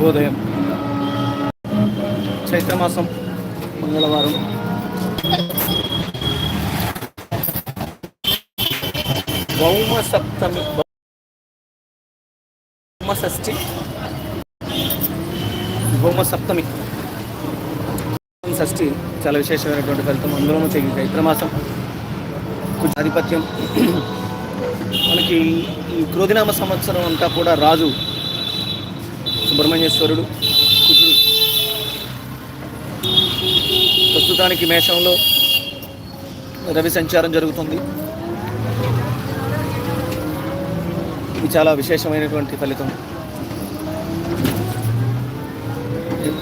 శుభోదయం. చైత్రమాసం మంగళవారం. భౌమ సప్తమి భౌమ షష్ఠి భౌమ సప్తమి షష్ఠి చాలా విశేషమైనటువంటి ఫలితం. అందులోనూ చైత్రమాసం ఆధిపత్యం మనకి ఈ క్రోధినామ సంవత్సరం అంతా కూడా రాజు సుబ్రహ్మణ్యేశ్వరుడు కుజుడు. ప్రస్తుతానికి మేషంలో రవి సంచారం జరుగుతుంది. ఇది చాలా విశేషమైనటువంటి ఫలితం.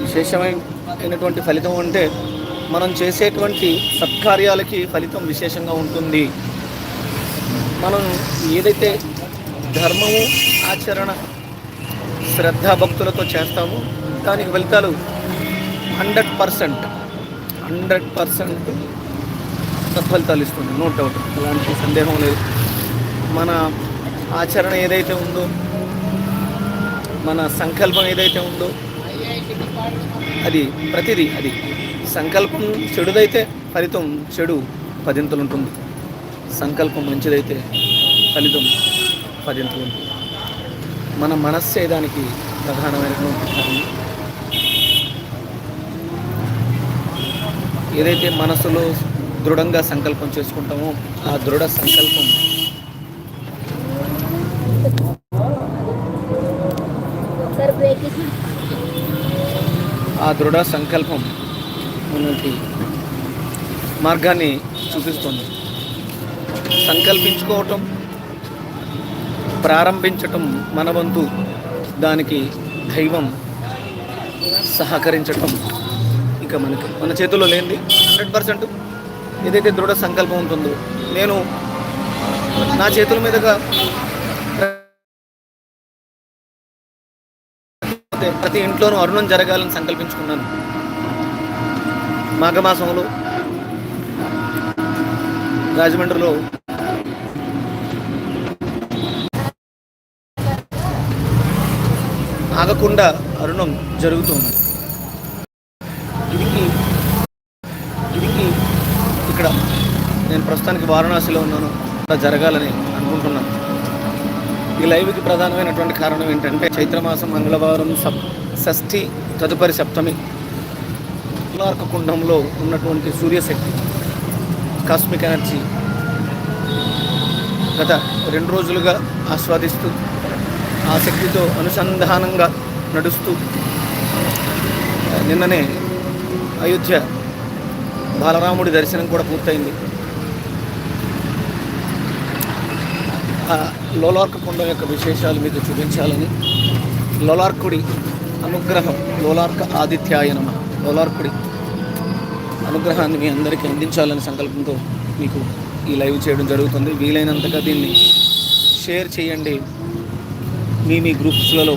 విశేషమైనటువంటి ఫలితం అంటే మనం చేసేటువంటి సత్కార్యాలకి ఫలితం విశేషంగా ఉంటుంది. మనం ఏదైతే ధర్మము ఆచరణ శ్రద్ధాభక్తులతో చేస్తాము. దానికి ఫలితాలు హండ్రెడ్ పర్సెంట్ హండ్రెడ్ పర్సెంట్ సత్ఫలితాలు ఇస్తుంది నో డౌట్. అలాంటి సందేహం లేదు. మన ఆచరణ ఏదైతే ఉందో మన సంకల్పం ఏదైతే ఉందో అది ప్రతిదీ అది. సంకల్పం చెడుదైతే ఫలితం చెడు పదింతలు ఉంటుంది. సంకల్పం మంచిదైతే ఫలితం పదింతలు ఉంటుంది. మన మనస్సే దానికి ప్రధానమైనటువంటి కారణం ఏదైతే మనసులో దృఢంగా సంకల్పం చేసుకుంటామో ఆ దృఢ సంకల్పం ఆ దృఢ సంకల్పం మనకి మార్గాన్ని చూపిస్తుంది. సంకల్పించుకోవటం ప్రారంభించటం మన వంతు. దానికి దైవం సహకరించటం ఇక మనకి. మన చేతుల్లో లేనిది హండ్రెడ్ పర్సెంట్ ఏదైతే దృఢ సంకల్పం ఉంటుందో నేను నా చేతుల మీదుగా ప్రతి ఇంట్లోనూ అరుణం జరగాలని సంకల్పించుకున్నాను. మాఘమాసంలో రాజమండ్రిలో ఆగకుండా అరుణం జరుగుతుంది. ఇదికి ఇదికి ఇక్కడ నేను ప్రస్తుతానికి వారణాసిలో ఉన్నాను. అలా జరగాలని అనుకుంటున్నాను. ఈ లైవ్కి ప్రధానమైనటువంటి కారణం ఏంటంటే చైత్రమాసం మంగళవారం సప్ షష్ఠి తదుపరి సప్తమి కులార్క కుండంలో ఉన్నటువంటి సూర్యశక్తి కాస్మిక్ ఎనర్జీ గత రెండు రోజులుగా ఆస్వాదిస్తూ ఆ శక్తితో అనుసంధానంగా నడుస్తూ నిన్ననే అయోధ్య బాలరాముడి దర్శనం కూడా పూర్తయింది. ఆ లోలార్క కొండ యొక్క విశేషాలు మీకు చూపించాలని లోలార్కుడి అనుగ్రహం లోలార్క ఆదిత్యాయనమ లోలార్కుడి అనుగ్రహాన్ని మీ అందరికీ అందించాలనే సంకల్పంతో మీకు ఈ లైవ్ చేయడం జరుగుతుంది. వీలైనంతగా దీన్ని షేర్ చేయండి. మీ మీ గ్రూప్స్లలో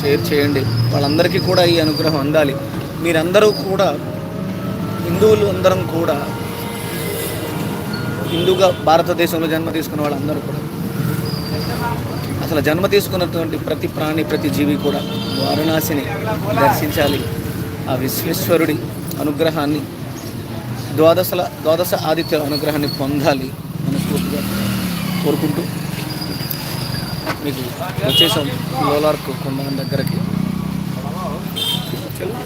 షేర్ చేయండి. వాళ్ళందరికీ కూడా ఈ అనుగ్రహం అందాలి. మీరందరూ కూడా హిందువులు అందరం కూడా హిందూగా భారతదేశంలో జన్మ తీసుకున్న వాళ్ళందరూ కూడా అసలు జన్మ తీసుకున్నటువంటి ప్రతి ప్రాణి ప్రతి జీవి కూడా వారణాసిని దర్శించాలి. ఆ విశ్వేశ్వరుడి అనుగ్రహాన్ని ద్వాదశల ద్వాదశ ఆదిత్య అనుగ్రహాన్ని పొందాలి మనస్ఫూర్తిగా కోరుకుంటూ మీకు వచ్చేసాం లోలార్క్ కొండ దగ్గరకి చలో.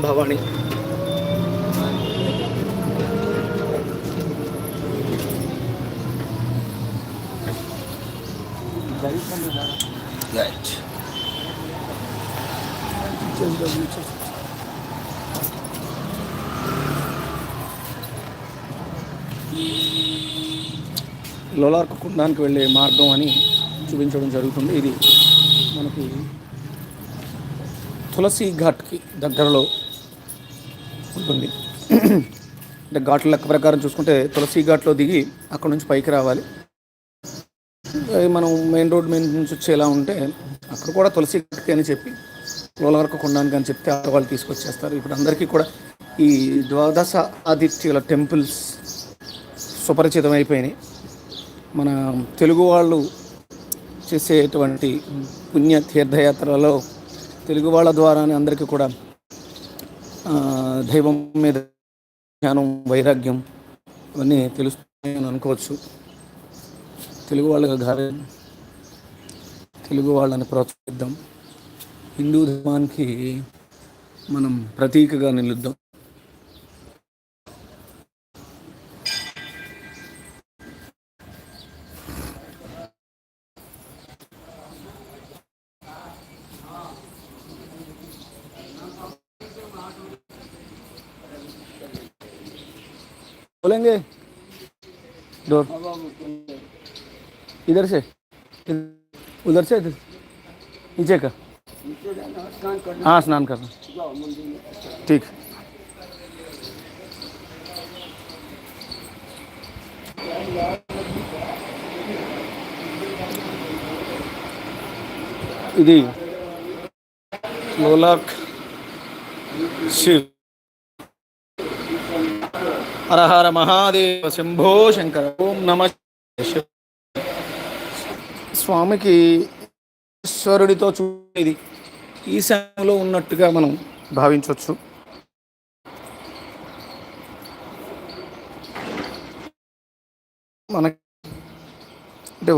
భవాని Right. లోలార్కు కుండానికి వెళ్ళే మార్గం అని చూపించడం జరుగుతుంది. ఇది మనకి తులసి ఘాట్కి దగ్గరలో ఉంటుంది. అంటే ఘాట్ల లెక్క ప్రకారం చూసుకుంటే తులసి ఘాట్లో దిగి అక్కడ నుంచి పైకి రావాలి. మనం మెయిన్ రోడ్ మీద నుంచి వచ్చేలా ఉంటే అక్కడ కూడా తులసి ఘాట్కి అని చెప్పి లోలవరకు కొండానికి అని చెప్తే ఆ వాళ్ళు తీసుకొచ్చేస్తారు. ఇప్పుడు అందరికీ కూడా ఈ ద్వాదశ ఆదిత్యుల టెంపుల్స్ సుపరిచితమైపోయినాయి మన తెలుగు వాళ్ళు చేసేటువంటి పుణ్య తీర్థయాత్రలలో తెలుగు వాళ్ళ ద్వారానే అందరికీ కూడా దైవం మీద జ్ఞానం వైరాగ్యం ఇవన్నీ తెలుస్తున్నాయని అనుకోవచ్చు. తెలుగు వాళ్ళ గారి తెలుగు వాళ్ళని ప్రోత్సహిద్దాం. హిందూ ధర్మానికి మనం ప్రతీకగా నిలుద్దాం. बोलेंगे डोर इधर से उधर से इधर नीचे का हाँ स्नान करना ठीक ఇది లోలాక్ శివ్ హర హర మహాదేవ శంభో శంకర ఓం నమ స్వామికి ఈశ్వరుడితో చూడేది ఈశాన్యంలో ఉన్నట్టుగా మనం భావించవచ్చు. మన అంటే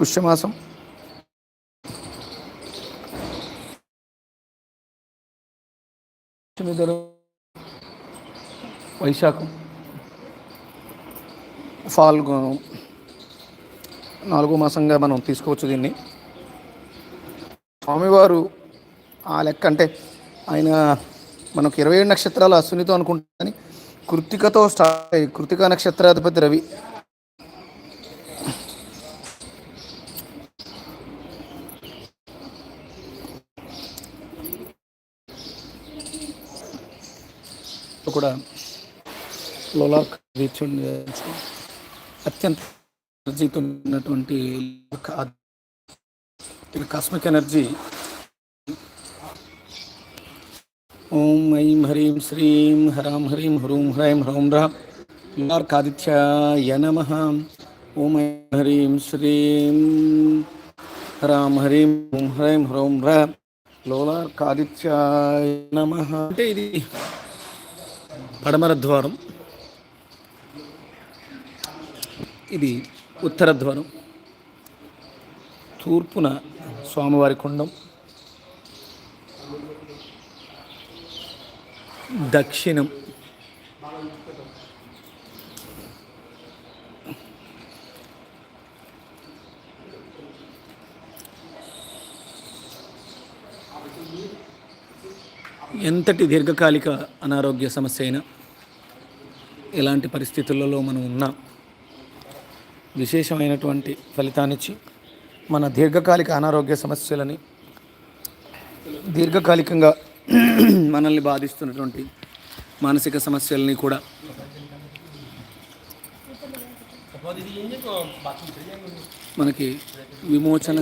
పుష్యమాసం. తొమ్మిదిలో వైశాఖం. ఫాల్గుణం నాలుగో మాసంగా మనం తీసుకోవచ్చు దీన్ని. స్వామివారు ఆ లెక్క అంటే ఆయన మనకు ఇరవై ఏడు నక్షత్రాలు అశ్వినితో అనుకుంటాని కృతికతో స్టార్ట్ అయ్యి కృతికా నక్షత్రాధిపతి రవి కూడా లోలాక్ బీచ్ అత్యంత ఎనర్జీతో ఉన్నటువంటి కాస్మిక్ ఎనర్జీ. ఓం ఐం హ్రీం శ్రీం హరాం హ్రీం హ్రూం హ్రైం హ్రౌం రా. లోలార్కాదిత్యాయ నమ. ఓం ఐం హ్రీం శ్రీం హరాం హ్రీం హ్రూం హ్రైం హ్రౌం రా. లోలార్కాదిత్యాయ నమ. అంటే ఇది పడమర ద్వారం. ఇది ఉత్తర ద్వారం తూర్పున స్వామివారి కుండం. దక్షిణం. ఎంతటి దీర్ఘకాలిక అనారోగ్య సమస్య అయినా ఎలాంటి పరిస్థితులలో మనం ఉన్నా విశేషమైనటువంటి ఫలితాన్నిచ్చి మన దీర్ఘకాలిక అనారోగ్య సమస్యలని దీర్ఘకాలికంగా మనల్ని బాధిస్తున్నటువంటి మానసిక సమస్యలని కూడా మనకి విమోచన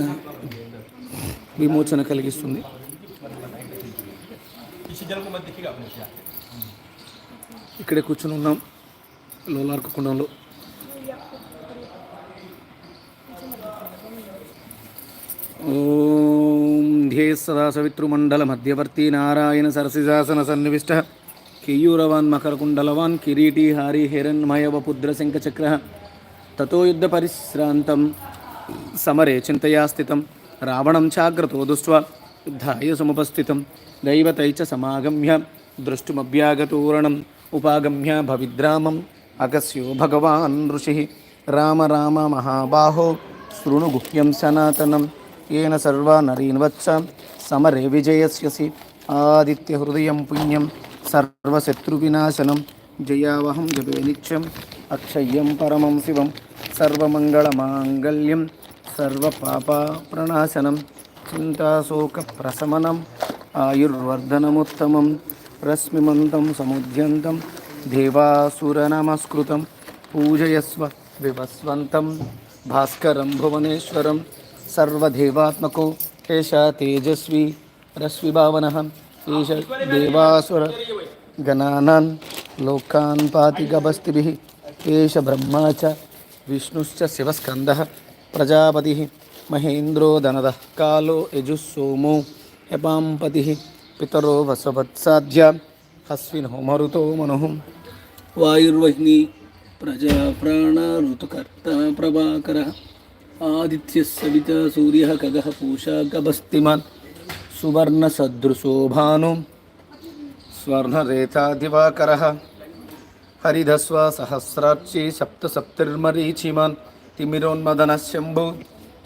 విమోచన కలిగిస్తుంది. ఇక్కడే కూర్చుని ఉన్నాం లోలార్కు కుండంలో. ఓం సవితృమండల మధ్యవర్తి నారాయణ సరసిజాసన సన్నివిష్ట కేయూరవాన్ మకరకుండలవాన్ కిరీటీ హారి హిరణ్మయ వపుద్రశంఖచక్ర తతో యుద్ధ పరిశ్రాంతం సమరే చింతయా స్థితం రావణం చాగ్రతో దృష్ట్వా యుద్ధాయ సముపస్థితం దైవతై చ సమాగమ్య ద్రష్టుమభ్యాగతూరణం ఉపాగమ్య భవిద్రామం అగస్యో భగవాన్ ఋషి రామ రామ మహాబాహో శృణు గుహ్యం సనాతనం ఏన సర్వా నరీన్ సమరే విజయస్యసి ఆదిత్యహృదయం పుణ్యం సర్వశత్రువినాశనం జయావహం జపే నిత్యం అక్షయ్యం పరమం శివం సర్వమంగళమాంగళ్యం సర్వపాప ప్రణాశనం చింతాశోకప్రశమనం ఆయుర్వర్ధనముత్తమం రశ్మిమంతం సముద్యంతం దేవాసురనమస్కృతం పూజయస్వ వివస్వంతం భాస్కరం భువనేశ్వరం సర్వదేవాత్మకో ఏష తేజస్వి రశ్మిభావన ఏష దేవాసుర గణానాన్ లోకాన్ పాతి గభస్తిభిः ఏష బ్రహ్మా చ విష్ణుశ్చ శివస్కంద ప్రజాపతి మహేంద్రో దనద కాలో యజుస్సోమో సోమో పితరో వసవత్సాధ్య హస్వినో మరుతో మనుః వాయుర్వహ్ని ప్రజా ప్రాణ ఋతుకర్త ప్రభాకర आदित्यः सविता सूर्यः खगः पूषा गभस्तिमान् सुवर्णसदृशो भानुं स्वर्णरेतादिवाकरः, हरिधस्वा सहस्राक्षी सप्तसप्तिर्मरीचिमान् तिमिरोन्मदनः शम्भो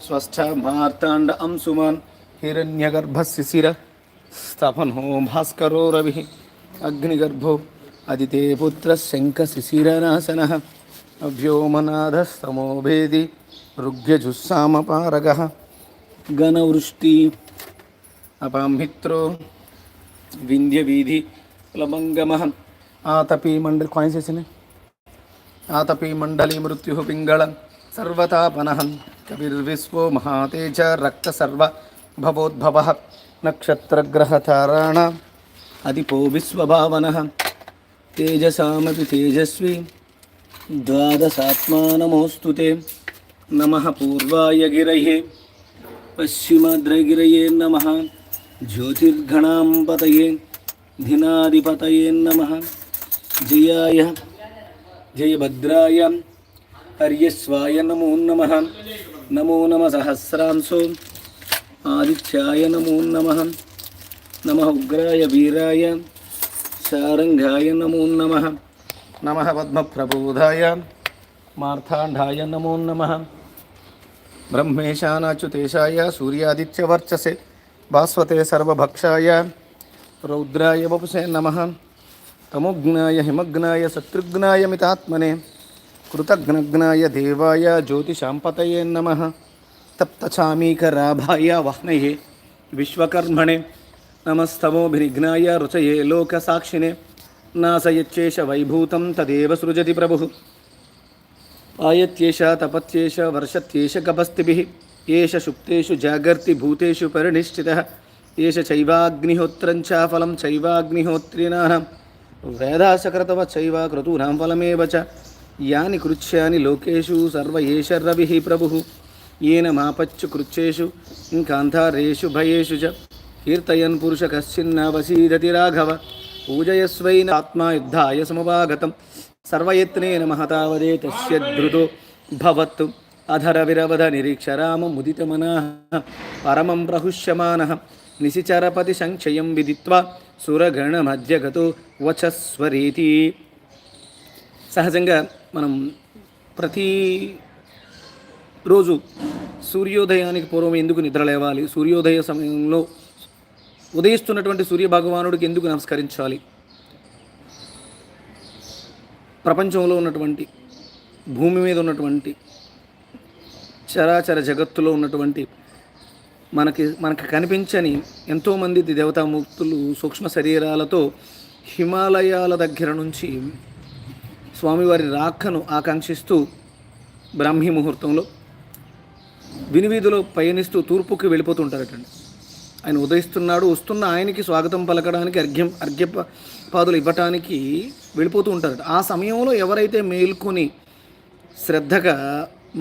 स्वस्था मार्ताण्ड अंशुमान् हिरण्यगर्भशिशिर स्तपनो भास्करो रविः, अग्निगर्भो अदिते पुत्रः अभ्योमनाथस्तमो भेदि ఋగ్యజుస్సామపారగ గణవృష్టి అపామిత్రో వింధ్యవీధి లమంగమ ఆతపీ మండలి కాయిన్స్ వేసినాయి ఆతపీ మండలి మృత్యు పింగళ సర్వతాపనహం కవిర్విశ్వో మహాతేజ రక్త సర్వ భవోద్భవ నక్షత్రగ్రహతారాణ అదిపో విశ్వభావన తేజసామపి తేజస్వి ద్వాదశాత్మా नम पूर्वाय गि पश्चिमद्रगि नम ज्योतिर्घणापत पतये नम। नमः जयाय जयभद्रा हरस्वाय नमो नम। नमो नम सहस्रांसो आदिथ्याय नमो नम। नम उग्राय वीराय शारंगा नमो नम। नम पद्म प्रबोधा मार्थाढ़ा नमो नमः। ब्रह्मेशानाच्युतेशाय सूर्यादित्यवर्चसे भास्वते सर्वभक्षाय, रौद्राय वपुषे नमः। तमोघ्नाय हिमग्नाय शत्रुघ्नाय मितात्मने, कृतघ्नघ्नाय देवाय, ज्योतिषाम्पतये नमः। तप्तचामीकराभाय वह्नये विश्वकर्मणे नमस्तमोभिघ्नाय रुचये लोकसाक्षिणे नाशयच्चेष वैभूतं तदेव सृजति प्रभुः। ఆయత్యేష తపత్యేష వర్షత్యేష గభస్తిభిः ఏష సుప్తేషు జాగర్తి భూతేషు పరినిశ్చిత ఏష చైవాగ్నిహోత్రం చ ఫలం చైవాగ్నిహోత్రిణాం వేదాశకృతవ చైవ క్రతూనాం ఫలమేవ చ యాని కృత్యాని లోకేషు సర్వ ఏష రవి ప్రభు ఏన మాపచ్చు కృత్యేషు ఇంకాంధారేషు భయేషు చ కీర్తయన్ పురుష కశ్చిన్నవసీదతి రాఘవ పూజయస్వైన ఆత్మా యుద్ధాయ సముపాగతం సర్వయత్నేన మహతావదే తస్య భవత్తు. అధర విరవధ నిరీక్షరామ ముదితమనః పరమం ప్రహుష్యమాన. నిశిచరపతి సంక్షయం విదిత్వా. సురగణ మధ్యగతో వచస్వరీతి. సహజంగా మనం ప్రతి రోజు సూర్యోదయానికి పూర్వం ఎందుకు నిద్ర లేవాలి? సూర్యోదయ సమయంలో ఉదయిస్తున్నటువంటి సూర్య భగవానుడికి ఎందుకు నమస్కరించాలి? ప్రపంచంలో ఉన్నటువంటి భూమి మీద ఉన్నటువంటి చరాచర జగత్తులో ఉన్నటువంటి మనకి మనకి కనిపించని ఎంతోమంది దేవతామూర్తులు సూక్ష్మ శరీరాలతో హిమాలయాల దగ్గర నుంచి స్వామివారి రాఖను ఆకాంక్షిస్తూ బ్రాహ్మీ ముహూర్తంలో వినివీధిలో పయనిస్తూ తూర్పుకి వెళ్ళిపోతుంటారటండి ఆయన ఉదయిస్తున్నాడు వస్తున్న ఆయనకి స్వాగతం పలకడానికి అర్ఘ్యం అర్ఘ్య పాదులు ఇవ్వటానికి వెళ్ళిపోతూ ఉంటారట. ఆ సమయంలో ఎవరైతే మేల్కొని శ్రద్ధగా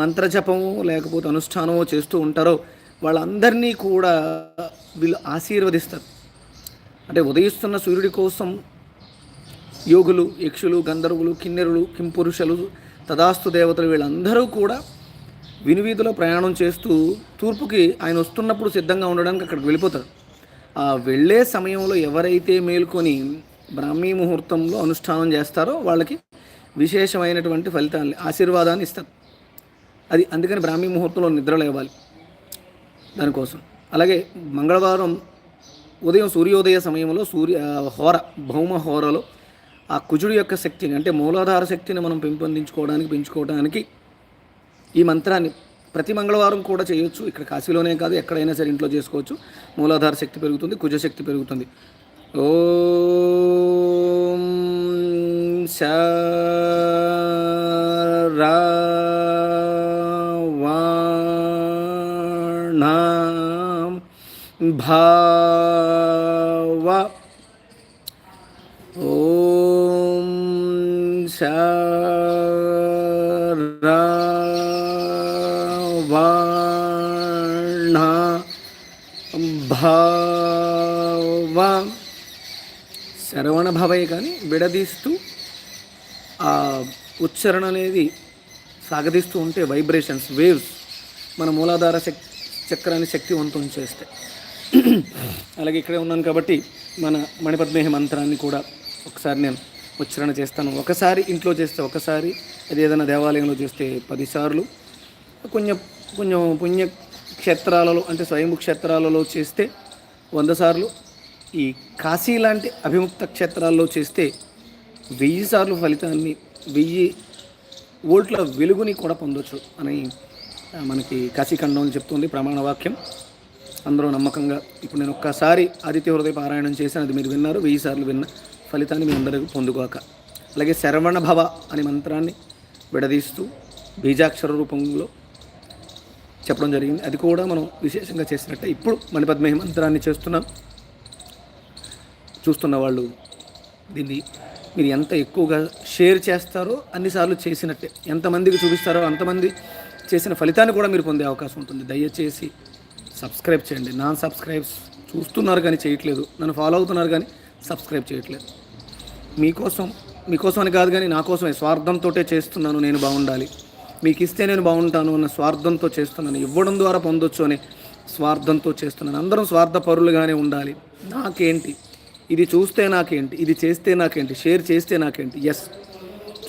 మంత్రజపము లేకపోతే అనుష్ఠానమో చేస్తూ ఉంటారో వాళ్ళందరినీ కూడా వీళ్ళు ఆశీర్వదిస్తారు. అంటే ఉదయిస్తున్న సూర్యుడి కోసం యోగులు యక్షులు గంధర్వులు కిన్నెరులు కింపురుషులు తదాస్తు దేవతలు వీళ్ళందరూ కూడా వినివీధిలో ప్రయాణం చేస్తూ తూర్పుకి ఆయన వస్తున్నప్పుడు సిద్ధంగా ఉండడానికి అక్కడికి వెళ్ళిపోతారు. ఆ వెళ్ళే సమయంలో ఎవరైతే మేల్కొని బ్రాహ్మీ ముహూర్తంలో అనుష్ఠానం చేస్తారో వాళ్ళకి విశేషమైనటువంటి ఫలితాన్ని ఆశీర్వాదాన్ని ఇస్తారు. అది అందుకని బ్రాహ్మీ ముహూర్తంలో నిద్ర లేవాలి దానికోసం. అలాగే మంగళవారం ఉదయం సూర్యోదయ సమయంలో సూర్య హోర భౌమ హోరలో ఆ కుజుడి యొక్క శక్తిని అంటే మూలాధార శక్తిని మనం పెంపొందించుకోవడానికి పెంచుకోవడానికి ఈ మంత్రాన్ని ప్రతి మంగళవారం కూడా చేయొచ్చు. ఇక్కడ కాశీలోనే కాదు ఎక్కడైనా సరే ఇంట్లో చేసుకోవచ్చు. మూలాధార శక్తి పెరుగుతుంది కుజ శక్తి పెరుగుతుంది. ఓం శరవాణాం భావ ఓం శ భావ శరవణ భవే కానీ విడదీస్తూ ఆ ఉచ్చారణ అనేది సాగదీస్తూ ఉంటే వైబ్రేషన్స్ వేవ్స్ మన మూలాధార శక్ చక్రాన్ని శక్తివంతం చేస్తాయి. అలాగే ఇక్కడే ఉన్నాను కాబట్టి మన మణిపద్మేహ మంత్రాన్ని కూడా ఒకసారి నేను ఉచ్చారణ చేస్తాను. ఒకసారి ఇంట్లో చేస్తే ఒకసారి అది ఏదైనా దేవాలయంలో చేస్తే పదిసార్లు. కొంచెం కొంచెం పుణ్య క్షేత్రాలలో అంటే స్వయంభూ క్షేత్రాలలో చేస్తే వంద సార్లు ఈ కాశీ లాంటి అభిముక్త క్షేత్రాల్లో చేస్తే వెయ్యి సార్లు ఫలితాన్ని వెయ్యి ఓట్ల వెలుగుని కూడా పొందొచ్చు అని మనకి కాశీఖండం చెప్తుంది ప్రమాణ వాక్యం. అందరూ నమ్మకంగా ఇప్పుడు నేను ఒక్కసారి ఆదిత్య హృదయ పారాయణం చేశాను అది మీరు విన్నారు వెయ్యి సార్లు విన్న ఫలితాన్ని మీ అందరికీ పొందుకోక అలాగే శరవణ భవ అనే మంత్రాన్ని విడదీస్తూ బీజాక్షర రూపంలో చెప్పడం జరిగింది. అది కూడా మనం విశేషంగా చేసినట్టే ఇప్పుడు మణిపద్మ మంత్రాన్ని చేస్తున్నాం చూస్తున్న వాళ్ళు దీన్ని మీరు ఎంత ఎక్కువగా షేర్ చేస్తారో అన్నిసార్లు చేసినట్టే. ఎంతమందికి చూపిస్తారో అంతమంది చేసిన ఫలితాన్ని కూడా మీరు పొందే అవకాశం ఉంటుంది. దయచేసి సబ్స్క్రైబ్ చేయండి. నాన్ సబ్స్క్రైబ్స్ చూస్తున్నారు కానీ చేయట్లేదు. నన్ను ఫాలో అవుతున్నారు కానీ సబ్స్క్రైబ్ చేయట్లేదు. మీకోసం మీకోసం అని కాదు కానీ నా కోసమే స్వార్థంతో చేస్తున్నాను. నేను బాగుండాలి. మీకు ఇస్తే నేను బాగుంటాను అన్న స్వార్థంతో చేస్తున్నాను ఇవ్వడం ద్వారా పొందొచ్చు అనే స్వార్థంతో చేస్తున్నాను అందరం స్వార్థపరులుగానే ఉండాలి. నాకేంటి? ఇది చూస్తే నాకేంటి? ఇది చేస్తే నాకేంటి? షేర్ చేస్తే నాకేంటి? ఎస్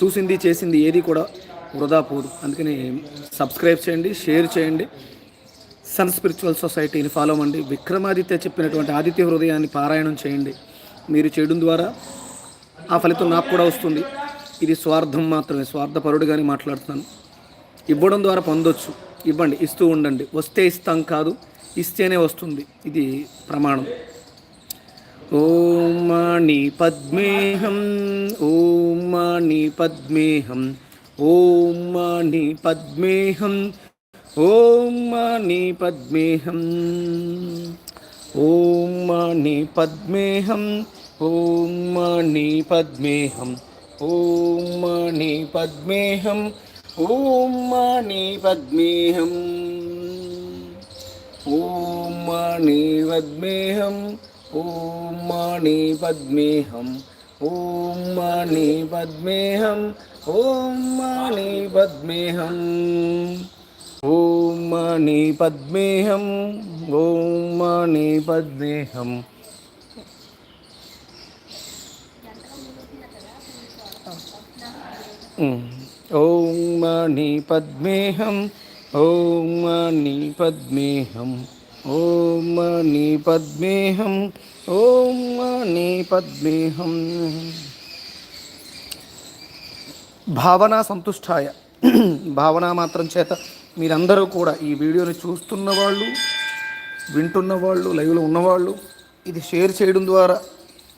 చూసింది చేసింది ఏది కూడా వృధా పోదు. అందుకని సబ్స్క్రైబ్ చేయండి షేర్ చేయండి. సన్ స్పిరిచువల్ సొసైటీని ఫాలో అవ్వండి. విక్రమాదిత్య చెప్పినటువంటి ఆదిత్య హృదయాన్ని పారాయణం చేయండి. మీరు చేయడం ద్వారా ఆ ఫలితం నాకు కూడా వస్తుంది. ఇది స్వార్థం మాత్రమే. స్వార్థపరుడుగానే మాట్లాడుతున్నాను. ఇవ్వడం ద్వారా పొందొచ్చు. ఇవ్వండి ఇస్తూ ఉండండి. వస్తే ఇస్తాం కాదు ఇస్తేనే వస్తుంది. ఇది ప్రమాణం. ఓం మణి పద్మేహం ఓం మణి పద్మేహం ఓం మణి పద్మేహం ఓం మణి పద్మేహం ఓం మణి పద్మేహం ఓం మణి పద్మేహం ఓం మణి పద్మేహం ॐ मणिपद्मेऽहम् ॐ मणिपद्मेऽहम् ॐ मणिपद्मेऽहम् ॐ मणिपद्मेऽहम् ॐ मणिपद्मेऽहम् ॐ मणिपद्मेऽहम् ॐ मणिपद्मेऽहम् हाँ। Mm. ఓం మణి పద్మేహం ఓం మణి పద్మేహం ఓం మణి పద్మేహం ఓం మణి పద్మేహం. భావన సంతుష్టాయ. భావన మాత్రం చేత మీరందరూ కూడా ఈ వీడియోని చూస్తున్న వాళ్ళు వింటున్న వాళ్ళు లైవ్లో ఉన్నవాళ్ళు ఇది షేర్ చేయడం ద్వారా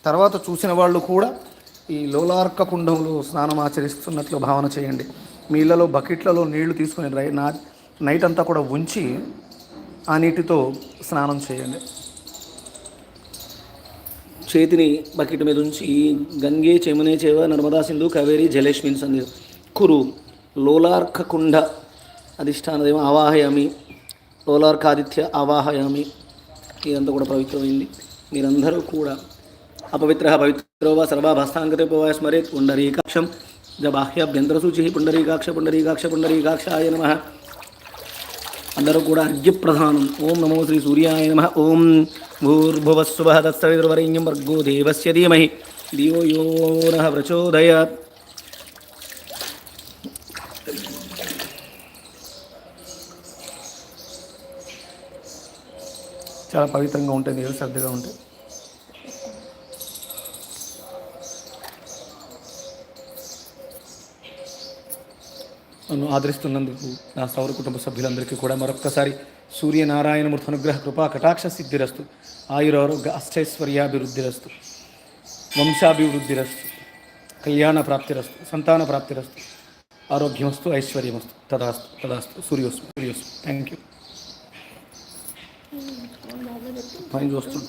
తర్వాత చూసిన వాళ్ళు కూడా ఈ లోలార్క కుండంలో స్నానం ఆచరిస్తున్నట్లు భావన చేయండి. మీ ఇళ్ళలో బకెట్లలో నీళ్ళు తీసుకుని రై నా నైట్ అంతా కూడా ఉంచి ఆ నీటితో స్నానం చేయండి. చేతిని బకెట్ మీద ఉంచి గంగే చెమునే చేవ నర్మదా సింధు కావేరి జలేష్మిన్ సంధి. కురు లోలార్క కుండ అధిష్టాన దేవం ఆవాహయామి. లోలార్కాదిత్య అవాహయామి ఇదంతా కూడా పవిత్రమైంది. మీరందరూ కూడా అపవిత్ర పవిత్రో వా సర్వాభాస్తాంగతోపవా స్మరేత్ పుండరీకాక్షం బాహ్యాభ్యంతరసూచి పుండరీకాక్ష పుండరీకాక్ష పుండరీకాక్షాయ నమ అందరూ కూడా అర్ఘ్యప్రధానం ఓం నమో శ్రీ సూర్యాయ నమ. ఓం భూర్భువస్వ తత్సవితుర్వరేణ్యం వర్గో దేవస్య ధీమహి. దివో యో నః ప్రచోదయాత్ చాలా పవిత్రంగా ఉంటుంది ఏదో శ్రద్ధగా ఉంటుంది నన్ను ఆదరిస్తున్నందుకు నా సౌర కుటుంబ సభ్యులందరికీ కూడా మరొక్కసారి సూర్యనారాయణమూర్తి అనుగ్రహ కృపా కటాక్ష సిద్ధిరస్తు. ఆయురారోగ్య అష్టైశ్వర్యాభివృద్ధిరస్తు. వంశాభివృద్ధిరస్తు. కళ్యాణ ప్రాప్తిరస్తు. సంతాన ప్రాప్తిరస్తు. ఆరోగ్యమస్తు ఐశ్వర్యమస్తు. తదాస్తు తదాస్తు. సూర్యోస్తు సూర్యోస్తు. థ్యాంక్ యూ పని చూస్తుంది